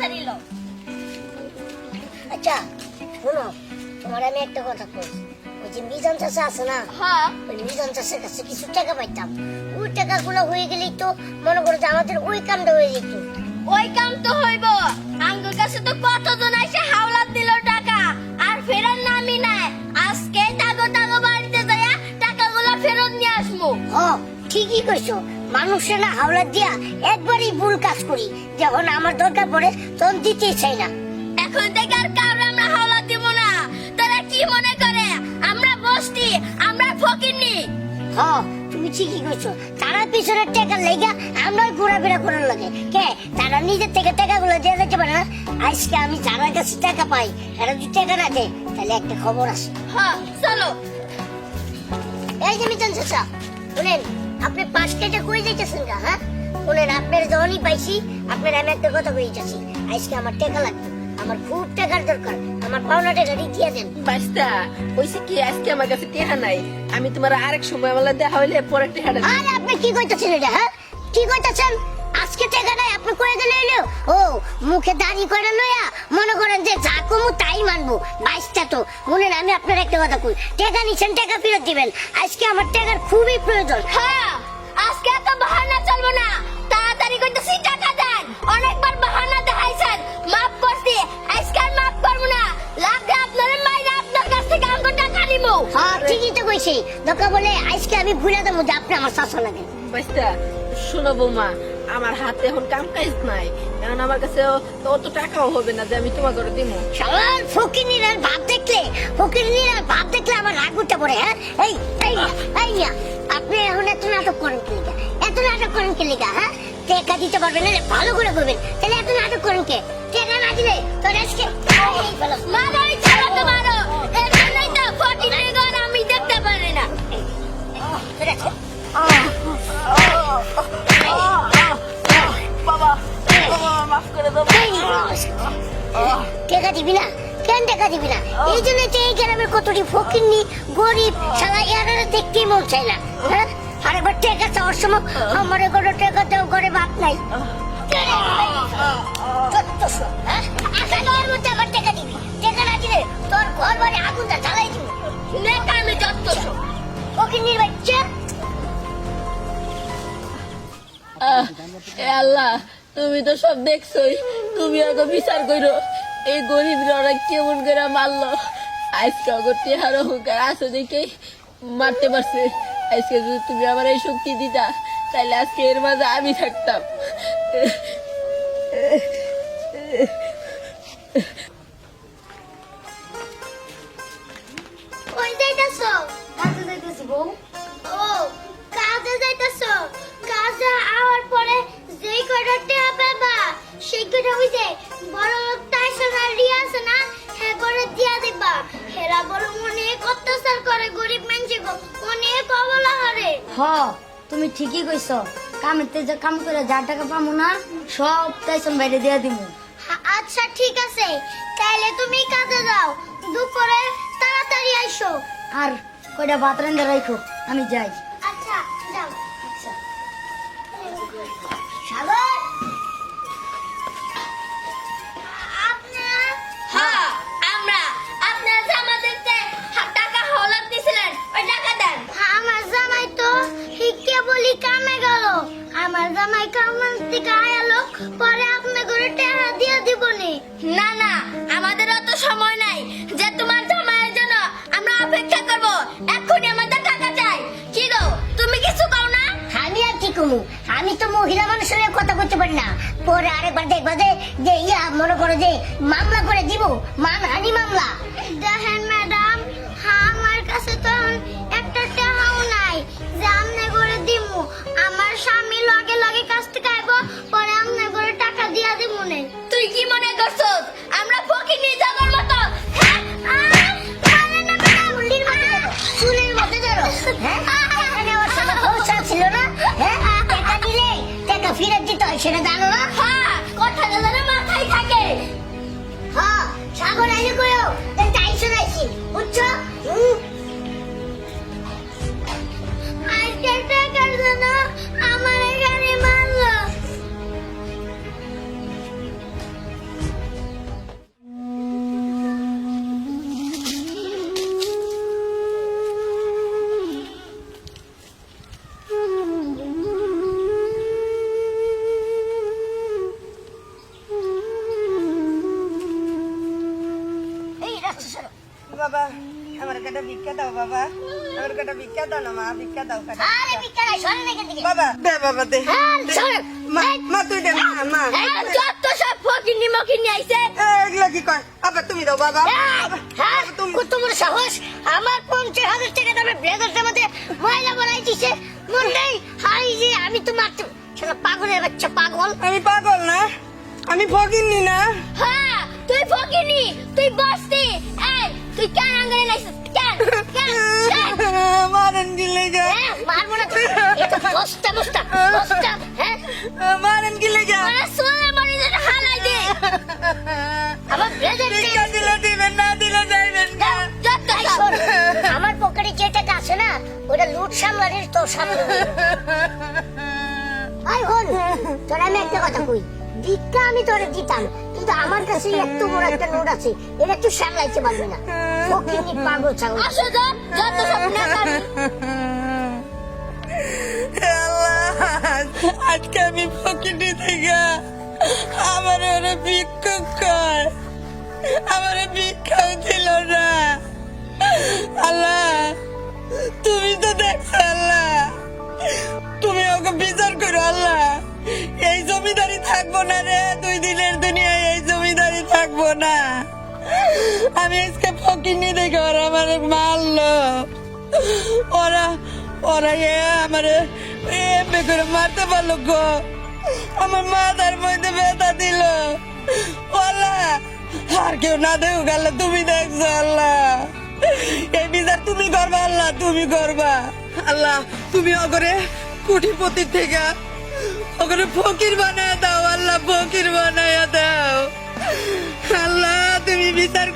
তাড়াতাড়ি লো আচ্ছা শোনো তোমার আমি একটা কথা কই। ওই যে মিজান চাষা আছে না হ্যাঁ। ওই মিজান চাষের কাছে কিছু টাকা পাইতাম। ওই টাকাগুলো হয়ে গেলেই তো মনে করো যে আমাদের ওই কামটা হয়ে যেত। ওই কাম মানুষের না হাওলা দিয়া একবারই ভুল কাজ করি। যখন আমার দরকার পড়ে তখন দিতেই চাই না। এখন থেকে আর কাউরে আমরা হাওলাত দিব না। তারা কি মনে করে? আমরা বসতি আমরা ফকিরনি হ তুমি ঠিকই কইছো। তারা পিছনে টাকা লেগা আমরা ঘোরাফেরা করার লাগে। কে? তারা নিজের থেকে টাকাগুলো দিয়ে দিতে পারে না। আজকে আমি যার কাছে টাকা পাই। এরা যদি টাকা না দেয় তাহলে একটা খবর আছে। হ্যাঁ চলো। এই যে মিজান চাচা শুনেন আপনি পাঁচ কেটে কই যাইতেছেন গা হ্যাঁ? শুনেন আপনার যখনই পাইছি আপনার আমি একটা কথা কই যাচ্ছি আজকে আমার টাকা লাগবে। আমার খুব টাকার দরকার। আমার পাওনা টাকা দিয়ে দেন। বাস্তা কইছে কি আজকে আমার কাছে টাকা নাই। আমি তোমার আরেক সময় বলে দেখা হইলে পরে টাকা দেব আরে আপনি কি কইতাছেন এটা হ্যাঁ? কি কইতাছেন? আজকে টাকা নাই আপনি কই দিলে হইল ও মুখে দাড়ি করে লইয়া মনে করেন যে যা কমু তাই মানবো। বাইশটা তো। শুনেন আমি আপনার একটা কথা কই। টাকা নিছেন টাকা ফেরত দিবেন। আজকে আমার টাকার খুবই প্রয়োজন। হ্যাঁ আজকে এত বাহানা চলবো না। তাড়াতাড়ি করতেছি টাকা দেন। অনেকবার বাহানা দেখাইছেন। মাফ করছি আজকে আর মাফ করব না। লাগবে আপনার মাইরা আপনার কাছ থেকে আমাকে টাকা নিবো। হ্যাঁ ঠিকই তো কইছি। দোকা বলে আজকে আমি ভুলে দেবো যে আপনি আমার শাসন লাগে বাস্তা শোনো বৌমা আমার হাতে এখন কাম কাজ নাই। কারণ আমার কাছে অত টাকাও হবে না যে আমি তোমার ঘরে দিব সবার ফকিনির আর ভাব দেখলে ফকিনির আর ভাব দেখলে আমার রাগ উঠে পড়ে হ্যাঁ? এই এই এই আপনি এখন এত নাটক করেন কি লিগা? এত নাটক করেন কি লিগা, হ্যাঁ? টেকা দিতে পারবেন না ভালো করে করবেন তাহলে এত নাটক করেন কে? টেকা না দিলে তোর আজকে মারো এর জন্যই তো ফটি ঘর আমি দেখতে পারি না। বাবা মাফ করে দাও টেকা দিবি না কেন টাকা দিবি না এই জন্য তো এই গ্রামের কতটি ফকিরনি গরিব সারা এরা দেখতেই মন চাই না হ্যাঁ আরেকবার টাকা চাওয়ার সময় আমার কোনো টাকা দেও করে বাপ নাই তোর ঘর বাড়ি আগুনটা জ্বালাই দিব আল্লাহ তুমি তো সব দেখছোই। তুমি আগে বিচার করো এই গরিবরা ওরা কেমন করে মারলো। আজকে অগরটি টেহার অহংকার আছে দেখে মারতে পারছে। আজকে যদি তুমি আমার এই শক্তি দিতা তাহলে আজকে এর মাঝে আমি থাকতাম। ওই যে বড় লোক টাইসন আর রিয়া আছে না হ্যাঁ করে দিয়া দিবা। হেরা বড় অনেক অত্যাচার করে গরিব মানুষ গো অনেক অবলা হারে। হ তুমি ঠিকই কইছ। কামেতে যে কাম করে যা টাকা পামু না সব তাইসন বাইরে দিয়া দিমু। আচ্ছা ঠিক আছে। তাইলে তুমি কাজে যাও। দুপুরে তাড়াতাড়ি আইসো। আর কয়টা ভাত রাখো আমি যাই। পরে আপনি করে টাকা দিয়ে দিবনি। না না, আমাদের অত সময় নাই। যে তোমার জামাইয়ের জন্য আমরা অপেক্ষা করব, এক্ষুনি আমাদের টাকা চাই। কি গো, তুমি কিছু কও না? আমি আর কি কমু? আমি তো মহিলা মানুষের কথা বলতে পারি না। পরে আরেকবার দেখবা যে ইয়া মনে করো যে, মামলা করে দিব। মানহানি মামলা। ফেরত দিতে হয় বাবা? আমার কাটা ভিক্ষা দাও বাবা। আমার কাটা ভিক্ষা দাও না মা ভিক্ষা দাও কাটা আরে থেকে। বাবা দে বাবা দে। হ্যাঁ, মা মা তুই দে। মা মা আর যত সব ফকিনি মকিনি আইছে। এ, কি কয়? আবার তুমি দাও বাবা। হ্যাঁ, তুমি কত সাহস। আমার পঞ্চাশ হাজার টাকা দামে ব্লেজারটার মধ্যে ময়লা বানাই দিছে। মন নেই হাই যে আমি তো মারতে শালা পাগলের বাচ্চা পাগল। আমি পাগল না? আমি ফকিনি না? হ্যাঁ তুই ফকিনি তুই বসতি তুই কেন আঙ্গারে লাইছিস কেন কেন কেন? মারেন গিলে যা মারবো না এটা বস্তা বস্তা বস্তা হ্যাঁ মারেন গিলে যা সোনা মারি যেটা হালাই দে আমার ব্লেজার ভিক্ষা দিলে দিবেন না দিলে যাইবেন না আমার পকেটে যে টাকা আছে না ওটা লুট সামলানির তোর সামনে আই হল তোর আমি একটা কথা কই ভিক্ষা আমি তোরে দিতাম। কিন্তু আমার কাছে এত বড় একটা নোট আছে এটা তুই সামলাইতে পারবি না। ফকিনি পাগল ছাগল। আসো যা যত সব নেতামি আল্লাহ আজকে আমি ফকিনি থেকে আমার ওরা ভিক্ষুক কর। আমার ভিক্ষাও ছিল না। আল্লাহ তুমি তো দেখছ আল্লাহ। তুমি ওকে বিচার করো আল্লাহ। আমি আজকে ফকিনি দেখে ওরা আমার মারলো। ওরা ওরা এ আমার করে মারতে পারল গো। আমার মাথার মধ্যে ব্যথা দিল। ওলা আর কেউ না দেখো গেল তুমি দেখছ, আল্লাহ। এই বিচার তুমি করবা, আল্লাহ তুমি করবা। আল্লাহ, তুমি অগরে কুটিপতি থেকে ওখানে ফকির বানায় দাও, আল্লাহ ফকির বানায় দাও। আল্লাহ, তুমি বিচার